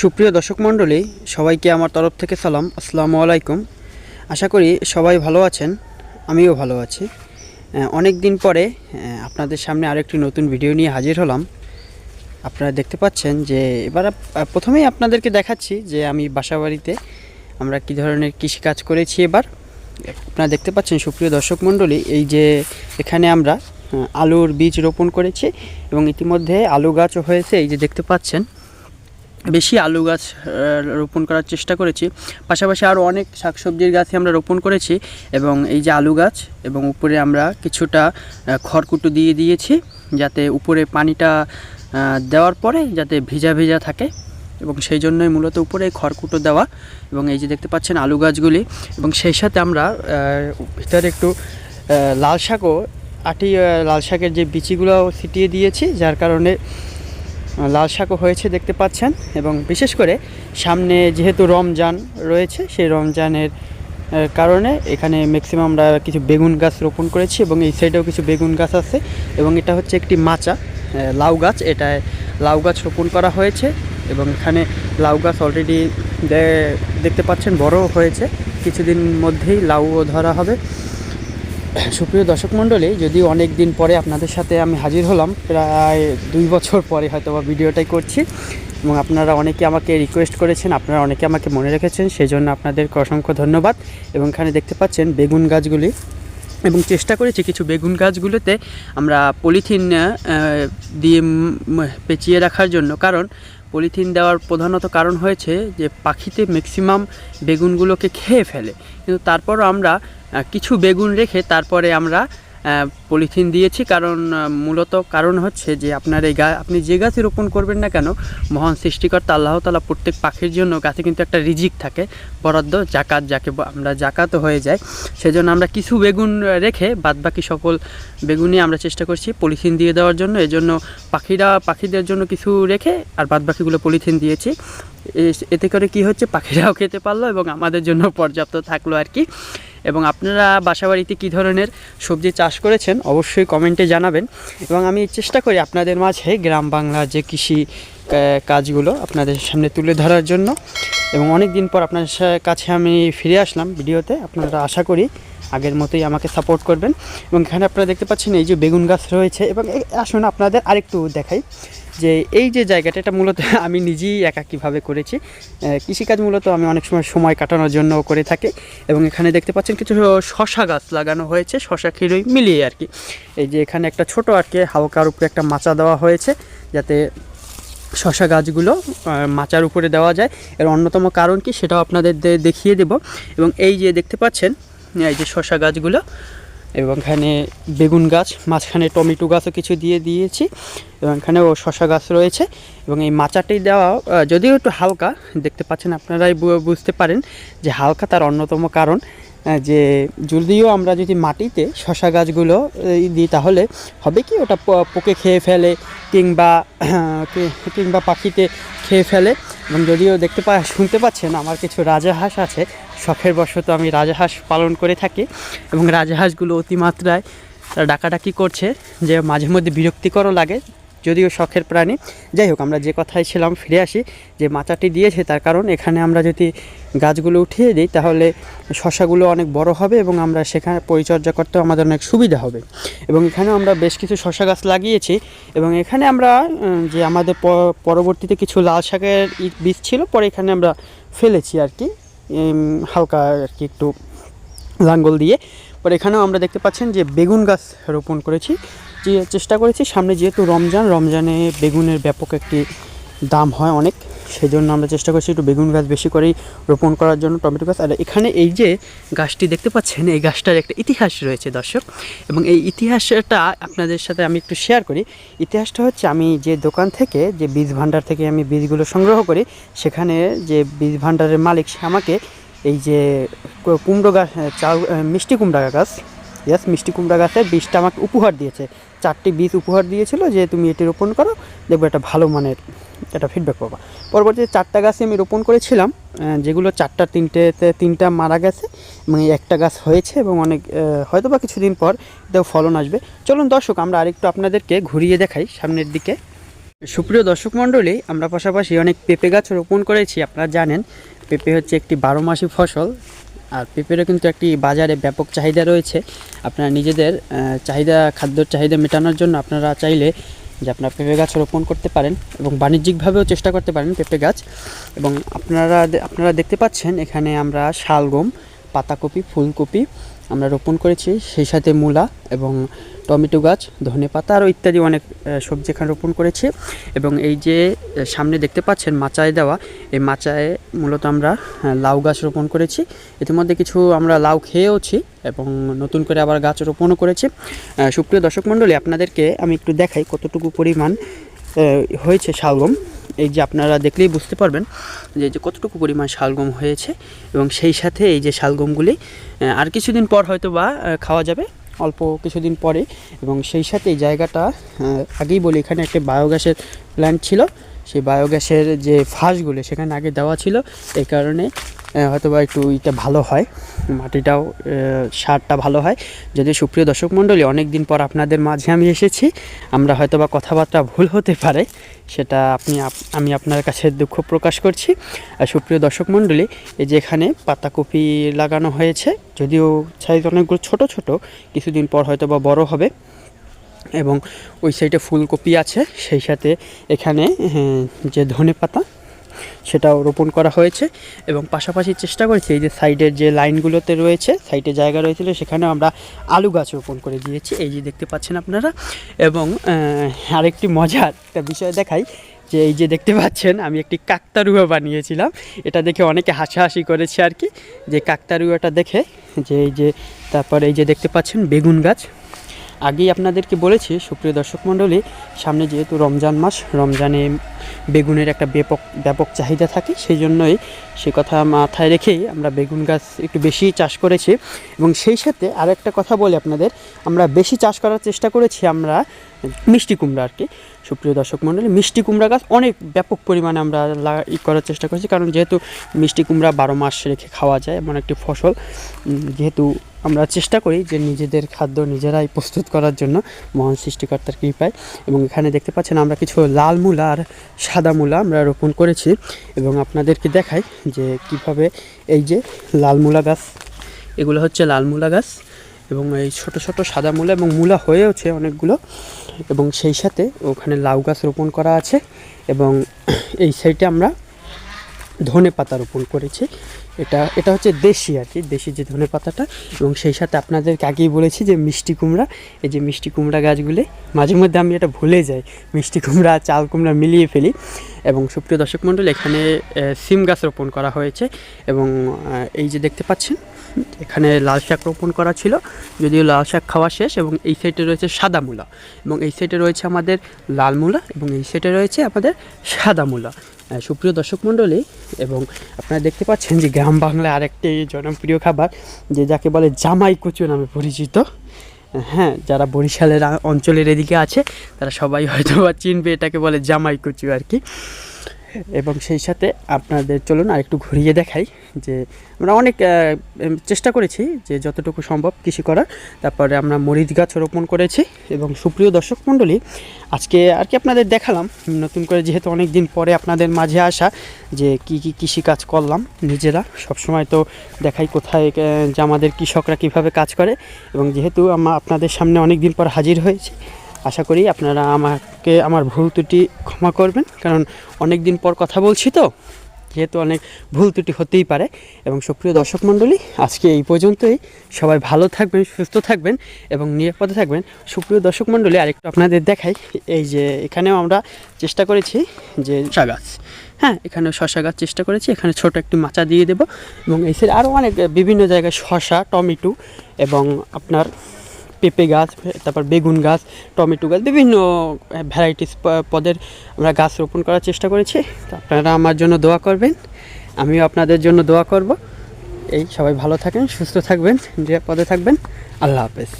সুপ্রিয় দর্শক মণ্ডলী, সবাইকে আমার তরফ থেকে সালাম। আসসালামু আলাইকুম। আশা করি সবাই ভালো আছেন, আমিও ভালো আছি। অনেক দিন পরে আপনাদের সামনে আরেকটি নতুন ভিডিও নিয়ে হাজির হলাম। আপনারা দেখতে পাচ্ছেন যে, এবার প্রথমেই আপনাদেরকে দেখাচ্ছি যে আমি বাসাবাড়িতে আমরা কী ধরনের কৃষিকাজ করেছি এবার। আপনারা দেখতে পাচ্ছেন, সুপ্রিয় দর্শক মণ্ডলী, এই যে এখানে আমরা আলুর বীজ রোপণ করেছি এবং ইতিমধ্যে আলু গাছও হয়েছে, এই যে দেখতে পাচ্ছেন। বেশি আলু গাছ রোপণ করার চেষ্টা করেছি। পাশাপাশি আরও অনেক শাকসবজির গাছই আমরা রোপণ করেছি এবং এই যে আলু গাছ এবং উপরে আমরা কিছুটা খড়কুটো দিয়ে দিয়েছি যাতে উপরে পানিটা দেওয়ার পরে যাতে ভিজা ভিজা থাকে এবং সেই জন্যই মূলত উপরে খড়কুটো দেওয়া এবং এই যে দেখতে পাচ্ছেন আলু গাছগুলি এবং সেই সাথে আমরা ভিতরে একটু লাল শাকও, আটি লাল শাকের যে বিচিগুলো ছিটিয়ে দিয়েছি যার কারণে লাল শাকও হয়েছে, দেখতে পাচ্ছেন। এবং বিশেষ করে সামনে যেহেতু রমজান রয়েছে, সেই রমজানের কারণে এখানে ম্যাক্সিমাম আমরা কিছু বেগুন গাছ রোপণ করেছি এবং এই সাইডেও কিছু বেগুন গাছ আছে এবং এটা হচ্ছে একটি মাচা লাউ গাছ। এটায় লাউ গাছ রোপণ করা হয়েছে এবং এখানে লাউ গাছ অলরেডি দেখতে পাচ্ছেন বড় হয়েছে। কিছুদিন মধ্যেই লাউও ধরা হবে। সুপ্রিয় দর্শক মণ্ডলী, যদিও অনেক দিন পরে আপনাদের সাথে আমি হাজির হলাম, প্রায় দুই বছর পরে হয়তো বা ভিডিওটাই করছি, এবং আপনারা অনেকে আমাকে রিকোয়েস্ট করেছেন, আপনারা অনেকে আমাকে মনে রেখেছেন সেই জন্য আপনাদেরকে অসংখ্য ধন্যবাদ। এবং এখানে দেখতে পাচ্ছেন বেগুন গাছগুলি, এবং চেষ্টা করেছি কিছু বেগুন গাছগুলোতে আমরা পলিথিন দিয়ে পেঁচিয়ে রাখার জন্য, কারণ পলিথিন দেওয়ার প্রধানত কারণ হয়েছে যে পাখিতে ম্যাক্সিমাম বেগুনগুলোকে খেয়ে ফেলে। কিন্তু তারপরও আমরা কিছু বেগুন রেখে তারপরে আমরা পলিথিন দিয়েছি। কারণ মূলত কারণ হচ্ছে যে আপনার এই গা, আপনি যে গাছে রোপণ করবেন না কেন, মহান সৃষ্টিকর্তা আল্লাহ তালা প্রত্যেক পাখির জন্য গাছে কিন্তু একটা রিজিক থাকে, বরাদ্দ, জাকাত, যাকে আমরা জাকাতও হয়ে যায়। সেজন্য আমরা কিছু বেগুন রেখে বাদবাকি সকল বেগুনই আমরা চেষ্টা করছি পলিথিন দিয়ে দেওয়ার জন্য। এজন্য পাখিরা, পাখিদের জন্য কিছু রেখে আর বাদবাকিগুলো পলিথিন দিয়েছি। এতে করে কি হচ্ছে, পাখিরাও খেতে পারল এবং আমাদের জন্য পর্যাপ্ত থাকল আর কি। এবং আপনারা বাসাবাড়িতে কী ধরনের সবজি চাষ করেছেন অবশ্যই কমেন্টে জানাবেন। এবং আমি চেষ্টা করি আপনাদের মাঝে গ্রাম বাংলা যে কৃষি কাজগুলো আপনাদের সামনে তুলে ধরার জন্য। এবং অনেক দিন পর আপনার কাছে আমি ফিরে আসলাম ভিডিওতে। আপনারা আশা করি আগের মতোই আমাকে সাপোর্ট করবেন। এবং এখানে আপনারা দেখতে পাচ্ছেন এই যে বেগুন গাছ রয়েছে। এবং আসুন আপনাদের আরেকটু দেখাই। যে এই যে জায়গাটা, এটা মূলত আমি নিজেই একাকীভাবে করেছি। কৃষিকাজ মূলত আমি অনেক সময় সময় কাটানোর জন্য করে থাকি এবং এখানে দেখতে পাচ্ছেন কিছু শশা গাছ লাগানো হয়েছে, শশা ক্ষীরই মিলিয়ে আর কি। এই যে এখানে একটা ছোট আর কি হালকার উপরে একটা মাচা দেওয়া হয়েছে যাতে শশা গাছগুলো মাচার উপরে দেওয়া যায়। এর অন্যতম কারণ কি সেটাও আপনাদের দেখিয়ে দেব। এবং এই যে দেখতে পাচ্ছেন, এই যে শশা গাছগুলো এবং এখানে বেগুন গাছ, মাঝখানে টমেটো গাছও কিছু দিয়ে দিয়েছি এবং এখানেও শশা গাছ রয়েছে এবং এই মাচাটি দেওয়া যদিও একটু হালকা, দেখতে পাচ্ছেন আপনারাই বুঝতে পারেন যে হালকা তার অন্যতম কারণ যে যদিও আমরা যদি মাটিতে শশা গাছগুলো দিই তাহলে হবে কি ওটা পোকে খেয়ে ফেলে কিংবা কিংবা পাখিতে খেয়ে ফেলে। এবং যদিও দেখতে পা, শুনতে পাচ্ছেন, আমার কিছু রাজাহাঁস আছে। শখের বশত আমি রাজাহাঁস পালন করে থাকি। এবং রাজাহাঁসগুলো অতিমাত্রায় তারা ডাকাডাকি করছে, যে মাঝে মধ্যে বিরক্তিকরও লাগে। যদিও শখের প্রাণী। যাই হোক, আমরা যে কথায় ছিলাম, ফিরে আসি। যে মাচাটি দিয়েছে, তার কারণ এখানে আমরা যদি গাছগুলো উঠিয়ে দিই, তাহলে শশাগুলো অনেক বড় হবে এবং আমরা সেখানে পরিচর্যা করতেও আমাদের অনেক সুবিধা হবে। এবং এখানে আমরা বেশ কিছু শশা গাছ লাগিয়েছি এবং এখানে আমরা যে আমাদের পরবর্তীতে কিছু লাল শাকের বীজ ছিল, পরে এখানে আমরা ফেলেছি আর কি। হালকা আর কি একটু লাঙ্গল দিয়ে। পরে এখানেও আমরা দেখতে পাচ্ছেন যে বেগুন গাছ রোপণ করেছি। চেষ্টা করেছি, সামনে যেহেতু রমজান, রমজানে বেগুনের ব্যাপক একটি দাম হয় অনেক সেই জন্য আমরা চেষ্টা করছি একটু বেগুন গাছ বেশি করেই রোপণ করার জন্য টমেটো গাছ। আর এখানে এই যে গাছটি দেখতে পাচ্ছেন, এই গাছটার একটা ইতিহাস রয়েছে দর্শক। এবং এই ইতিহাসটা আপনাদের সাথে আমি একটু শেয়ার করি। ইতিহাসটা হচ্ছে, আমি যে দোকান থেকে, যে বীজ ভাণ্ডার থেকে আমি বীজগুলো সংগ্রহ করি, সেখানে যে বীজ ভাণ্ডারের মালিক সে আমাকে এই যে কুমড়ো গাছ চাউ মিষ্টি কুমড়া গাছ ইয়াস মিষ্টি কুমড়া গাছের বীজটা আমাকে উপহার দিয়েছে। চারটি বীজ উপহার দিয়েছিল যে তুমি এটি রোপণ করো, দেখবে একটা ভালো মানের একটা ফিডব্যাক পাবা। পরবর্তীতে চারটা গাছে আমি রোপণ করেছিলাম যেগুলো চারটা, তিনটেতে তিনটা মারা গেছে, এবং একটা গাছ হয়েছে এবং অনেক হয়তো বা কিছুদিন পর এটাও ফলন আসবে। চলুন দর্শক, আমরা আরেকটু আপনাদেরকে ঘুরিয়ে দেখাই সামনের দিকে। সুপ্রিয় দর্শক মণ্ডলী, আমরা পাশাপাশি অনেক পেঁপে গাছ রোপণ করেছি, আপনারা জানেন, পেঁপে হচ্ছে একটি বারো মাসি ফসল। আর পেঁপেরও কিন্তু একটি বাজারে ব্যাপক চাহিদা রয়েছে। আপনারা নিজেদের চাহিদা, খাদ্যর চাহিদা মেটানোর জন্য আপনারা চাইলে যে আপনারা পেঁপে গাছ রোপণ করতে পারেন এবং বাণিজ্যিকভাবেও চেষ্টা করতে পারেন পেঁপে গাছ। এবং আপনারা আপনারা দেখতে পাচ্ছেন এখানে আমরা শালগম, পাতাকপি, ফুলকপি আমরা রোপণ করেছি, সেই সাথে মূলা এবং টমেটো গাছ, ধনে পাতা আরও ইত্যাদি অনেক সবজি এখানে রোপণ করেছি। এবং এই যে সামনে দেখতে পাচ্ছেন মাচায় দেওয়া, এই মাচায় মূলত আমরা লাউ গাছ রোপণ করেছি। ইতিমধ্যে কিছু আমরা লাউ খেয়েওছি এবং নতুন করে আবার গাছ রোপণও করেছি। সুপ্রিয় দর্শক মণ্ডলী, আপনাদেরকে আমি একটু দেখাই কতটুকু পরিমাণ হয়েছে শালগম। এই যে আপনারা দেখলেই বুঝতে পারবেন যে যে কতটুকু পরিমাণ শালগম হয়েছে এবং সেই সাথে এই যে শালগমগুলি আর কিছুদিন পর হয়তো বা খাওয়া যাবে, অল্প কিছুদিন পরে। এবং সেই সাথে এই জায়গাটা আগেই বলি, এখানে একটা বায়োগ্যাসের প্ল্যান্ট ছিল। সেই বায়োগ্যাসের যে ফাঁসগুলো সেখানে আগে দেওয়া ছিল, এই কারণে হয়তো বা একটু এটা ভালো হয়, মাটিটাও সারটা ভালো হয়। যদি সুপ্রিয় দর্শক মণ্ডলী অনেক দিন পর আপনাদের মাঝে আমি এসেছি, আমরা হয়তো বা কথাবার্তা ভুল হতে পারে, সেটা আপনি আপ- আমি আপনার কাছে দুঃখ প্রকাশ করছি। আর সুপ্রিয় দর্শক মণ্ডলী, এই যে এখানে পাতাকপি লাগানো হয়েছে, যদিও সাইজ অনেকগুলো ছোট ছোট, কিছুদিন পর হয়তো বা বড় হবে। এবং ওই সাইডে ফুলকপি আছে সেই সাথে এখানে হ্যাঁ, যে ধনে পাতা সেটাও রোপণ করা হয়েছে এবং পাশাপাশি চেষ্টা করেছি এই যে সাইডের যে লাইনগুলোতে রয়েছে সাইডে জায়গা রয়েছিল সেখানেও আমরা আলু গাছ রোপণ করে দিয়েছি এই যে দেখতে পাচ্ছেন আপনারা। এবং আরেকটি মজার একটা বিষয় দেখাই যে এই যে দেখতে পাচ্ছেন আমি একটি কাকতারুয়া বানিয়েছিলাম। এটা দেখে অনেকে হাসাহাসি করেছে আর কি যে কাকতারুয়াটা দেখে যে এই যে তারপরে এই যে দেখতে পাচ্ছেন বেগুন গাছ। আগেই আপনাদেরকে বলেছি, সুপ্রিয় দর্শক মণ্ডলী, সামনে যেহেতু রমজান মাস, রমজানে বেগুনের একটা ব্যাপক ব্যাপক চাহিদা থাকে, সেই জন্যই সে কথা মাথায় রেখেই আমরা বেগুন গাছ একটু বেশি চাষ করেছি। এবং সেই সাথে আর একটা কথা বলি আপনাদের, আমরা বেশি চাষ করার চেষ্টা করেছি আমরা মিষ্টি কুমড়া আর কি। সুপ্রিয় দর্শক মণ্ডলী, মিষ্টি কুমড়া গাছ অনেক ব্যাপক পরিমাণে আমরা ই করার চেষ্টা করেছি, কারণ যেহেতু মিষ্টি কুমড়া বারো মাস রেখে খাওয়া যায় এমন একটি ফসল যেহেতু আমরা চেষ্টা করি যে নিজেদের খাদ্য নিজেরাই প্রস্তুত করার জন্য মহান সৃষ্টিকর্তার কৃপায়। এবং এখানে দেখতে পাচ্ছেন আমরা কিছু লাল মূলা আর সাদা মূলা আমরা রোপণ করেছি। এবং আপনাদেরকে দেখাই যে কীভাবে এই যে লাল মূলা গাছ, এগুলো হচ্ছে লাল মূলা গাছ। এবং এই ছোট ছোট সাদা মূলা এবং মূলা হয়েওছে অনেকগুলো। এবং সেই সাথে ওখানে লাউ গাছ রোপণ করা আছে। এবং এই সাইডে আমরা ধনে পাতা রোপণ করেছি। এটা এটা হচ্ছে দেশি আর কি, দেশি যে ধনে পাতাটা। এবং সেই সাথে আপনাদেরকে আগেই বলেছি যে মিষ্টি কুমড়া, এই যে মিষ্টি কুমড়া গাছগুলি, মাঝে মধ্যে আমি এটা ভুলে যাই, মিষ্টি কুমড়া, চাল কুমড়া মিলিয়ে ফেলি। এবং সুপ্রিয় দর্শক মণ্ডল, এখানে সিম গাছ রোপণ করা হয়েছে। এবং এই যে দেখতে পাচ্ছেন এখানে লাল শাক রোপণ করা ছিল। যদিও লাল শাক খাওয়া শেষ এবং এই সাইডে রয়েছে সাদা মূলা। এবং এই সাইডে রয়েছে আমাদের লাল মূলা এবং এই সাইডে রয়েছে আমাদের সাদা মূলা। সুপ্রিয় দর্শক মণ্ডলী, এবং আপনারা দেখতে পাচ্ছেন যে গ্রাম বাংলায় আরেকটি জনপ্রিয় খাবার, যে যাকে বলে জামাই কচু নামে পরিচিত। হ্যাঁ যারা বরিশালের অঞ্চলের এদিকে আছে, তারা সবাই হয়তো বা চিনবে, এটাকে বলে জামাই কচু আর কি। এবং সেই সাথে আপনাদের, চলুন আর একটু ঘুরিয়ে দেখাই যে আমরা অনেক চেষ্টা করেছি যে যতটুকু সম্ভব কৃষি করার। তারপরে আমরা মরিচ গাছ রোপণ করেছি এবং সুপ্রিয় দর্শক মণ্ডলী, আজকে আর কি আপনাদের দেখালাম, নতুন করে যেহেতু অনেক দিন পরে আপনাদের মাঝে আসা যে কি কি কৃষি কাজ করলাম নিজেরা, সবসময় তো দেখাই কোথায় যে আমাদের কৃষকরা কীভাবে কাজ করে। এবং যেহেতু আমরা আপনাদের সামনে অনেক দিন পর হাজির হয়েছি আশা করি আপনারা আমাকে আমার ভুল ত্রুটি ক্ষমা করবেন কারণ অনেক দিন পর কথা বলছি তো যেহেতু অনেক ভুল ত্রুটি হতেই পারে। এবং সুপ্রিয় দর্শক মণ্ডলী আজকে এই পর্যন্তই। সবাই ভালো থাকবেন সুস্থ থাকবেন এবং নিরাপদে থাকবেন। সুপ্রিয় দর্শক মণ্ডলী আরেকটু আপনাদের দেখাই এই যে এখানেও আমরা চেষ্টা করেছি যে শসা গাছ। হ্যাঁ এখানে শশা গাছ চেষ্টা করেছি। এখানে ছোট একটি মাচা দিয়ে দেব। এবং এই সাইড আরও অনেক বিভিন্ন জায়গায় শশা টমেটো এবং আপনার পেঁপে গাছ, তারপর বেগুন গাছ, টমেটো গাছ, বিভিন্ন ভ্যারাইটিস পদের আমরা গাছ রোপণ করার চেষ্টা করেছি। তো আপনারা আমার জন্য দোয়া করবেন, আমিও আপনাদের জন্য দোয়া করব। এই সবাই ভালো থাকেন, সুস্থ থাকবেন যে পদে থাকবেন। আল্লাহ হাফেজ।